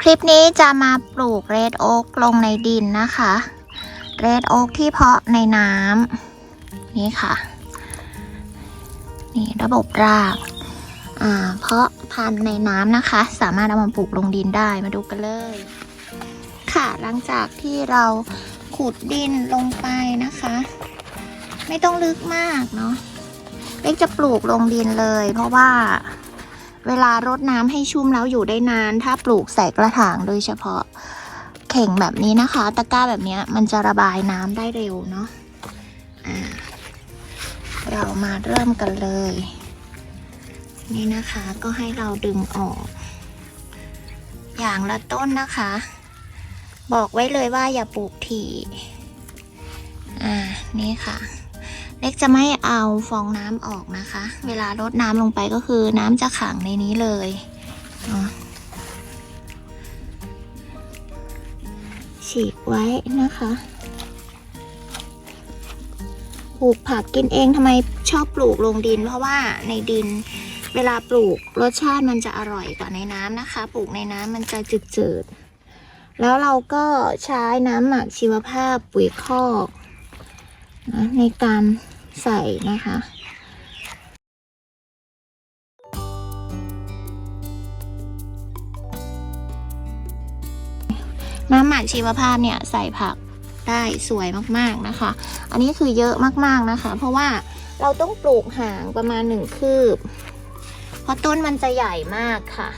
คลิปนี้จะมาปลูกเรดโอ๊กลงในดินนะคะ เรดโอ๊กที่เพาะในน้ำนี่ค่ะ นี่ระบบรากอ่าเพาะพันธุ์ในน้ำนะคะ สามารถเอามาปลูกลงดินได้มาดูกันเลย ค่ะหลังจากที่เราขุดดินลงไปนะคะ ไม่ต้องลึกมากเนาะเล็กจะปลูกลงดินเลย เพราะว่า เวลารดน้ำให้ชุ่มแล้วอยู่ได้นาน ถ้าปลูกใส่กระถางโดยเฉพาะเข่งแบบนี้นะคะ ตะกร้าแบบนี้มันจะระบายน้ำได้เร็วเนาะอ่าเรามาเริ่มกันเลย นี่นะคะก็ให้เราดึงออก อย่างละต้นนะคะ บอกไว้เลยว่าอย่าปลูกถี่อ่านี่ค่ะ เล็กจะไม่เอาฟองน้ำออกนะคะ เวลารดน้ำลงไปก็คือน้ำจะขังในนี้เลยฉีกไว้นะคะปลูกผักกินเองทำไมชอบปลูกลงดิน เพราะว่าในดินเวลาปลูกรสชาติมันจะอร่อยกว่าในน้ำนะคะ ปลูกในน้ำมันจะจืดๆแล้วเราก็ใช้น้ำหมักชีวภาพปุ๋ยคอก นะในการใส่นะคะน้ำหมักชีวภาพเนี่ยใส่ผักได้สวยมากๆนะคะ อันนี้คือเยอะมากๆนะคะ เพราะว่าเราต้องปลูกห่างประมาณหนึ่งคืบ เพราะต้นมันจะใหญ่มากค่ะ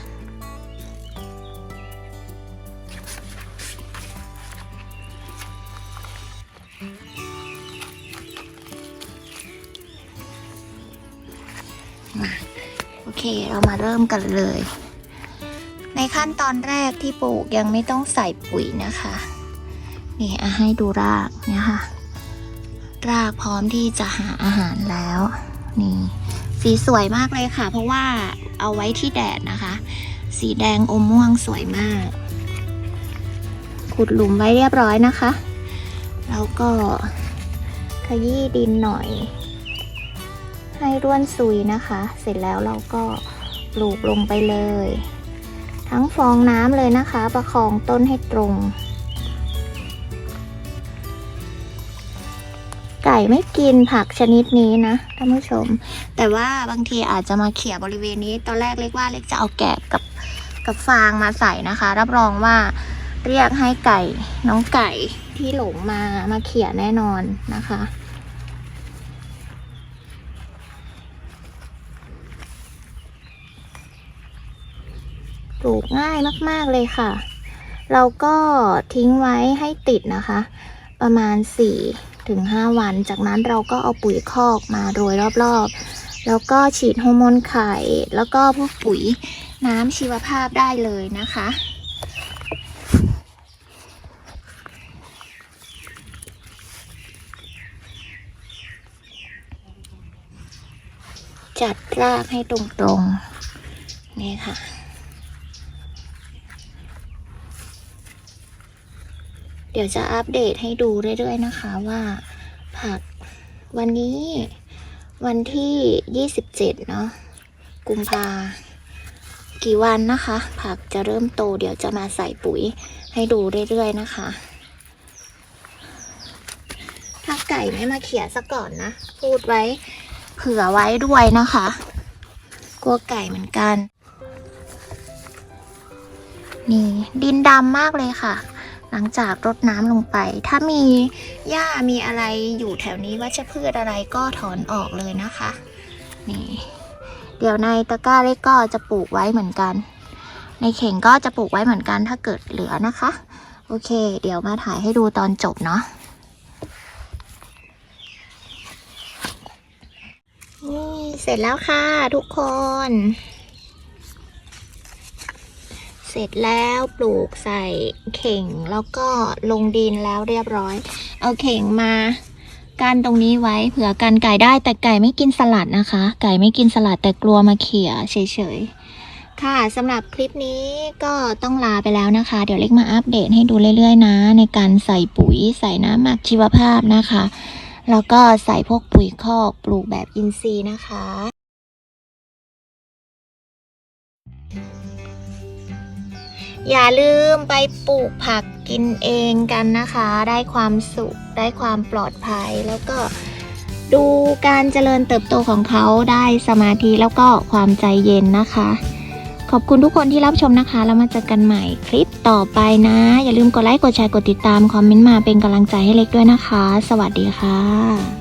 มาโอเคเรามาเริ่มกันเลย ในขั้นตอนแรกที่ปลูกยังไม่ต้องใส่ปุ๋ยนะคะ นี่อะให้ดูรากเนี่ยค่ะ รากพร้อมที่จะหาอาหารแล้ว นี่ สีสวยมากเลยค่ะ เพราะว่าเอาไว้ที่แดดนะคะ สีแดงอมม่วงสวยมาก ขุดหลุมไว้เรียบร้อยนะคะ แล้วก็ขยี้ดินหน่อย ให้ร่วนซุยนะคะ เสร็จแล้วเราก็ปลูกลงไปเลย ทั้งฟองน้ำเลยนะคะ ประคองต้นให้ตรง ไก่ไม่กินผักชนิดนี้นะท่านผู้ชม แต่ว่าบางทีอาจจะมาเขี่ยบริเวณนี้ ตอนแรกเล็กว่าเล็กจะเอาแกบกับกับฟางมาใส่นะคะ รับรองว่าเรียกให้ไก่น้องไก่ที่หลงมามาเขี่ยแน่นอนนะคะ ปลูกง่ายมากๆเลยค่ะ เราก็ทิ้งไว้ให้ติดนะคะ ประมาณ4-5ถึง 5 วัน จากนั้นเราก็เอาปุ๋ยคอกมาโรยรอบๆ แล้วก็ฉีดฮอร์โมนไข่ แล้วก็พวกปุ๋ยน้ำชีวภาพได้เลยนะคะจัดรากให้ตรงๆ นี่ค่ะ เดี๋ยวจะอัปเดตให้ดูเรื่อยๆนะคะว่าผักวันนี้วันที่ 27 เนาะกุมภากี่วันนะคะ ผักจะเริ่มโตเดี๋ยวจะมาใส่ปุ๋ยให้ดูเรื่อยๆนะคะ ถ้าไก่ไม่มาเขี่ยซะก่อนนะ พูดไว้เผื่อไว้ด้วยนะคะ กลัวไก่เหมือนกัน นี่ดินดำมากเลยค่ะ หลังจากรดน้ำลงไป ถ้ามีหญ้ามีอะไรอยู่แถวนี้วัชพืชอะไรก็ถอนออกเลยนะคะ นี่ เดี๋ยวในตะกร้าเล็กก็จะปลูกไว้เหมือนกัน ในเข่งก็จะปลูกไว้เหมือนกันถ้าเกิดเหลือนะคะ โอเค เดี๋ยวมาถ่ายให้ดูตอนจบเนาะนี่เสร็จแล้วค่ะทุกคน เสร็จแล้วปลูกใส่เข่งแล้วก็ลงดินแล้วเรียบร้อย เอาเข่งมากันตรงนี้ไว้เผื่อกันไก่ได้แต่ไก่ไม่กินสลัดนะคะ ไก่ไม่กินสลัดแต่กลัวมาเขี่ยเฉยๆ ค่ะสำหรับคลิปนี้ก็ต้องลาไปแล้วนะคะ เดี๋ยวเล็กมาอัปเดตให้ดูเรื่อยๆ นะ ในการใส่ปุ๋ยใส่น้ำหมักชีวภาพนะคะ แล้วก็ใส่พวกปุ๋ยคอกปลูกแบบอินทรีย์นะคะ อย่าลืมไปปลูกผักกินเองกันนะคะ ได้ความสุข ได้ความปลอดภัย แล้วก็ดูการเจริญเติบโตของเขาได้สมาธิแล้วก็ความใจเย็นนะคะ ขอบคุณทุกคนที่รับชมนะคะ แล้วมาเจอกันใหม่คลิปต่อไปนะ อย่าลืมกดไลค์ กดแชร์ กดติดตาม คอมเมนต์มาเป็นกำลังใจให้เล็กด้วยนะคะ สวัสดีค่ะ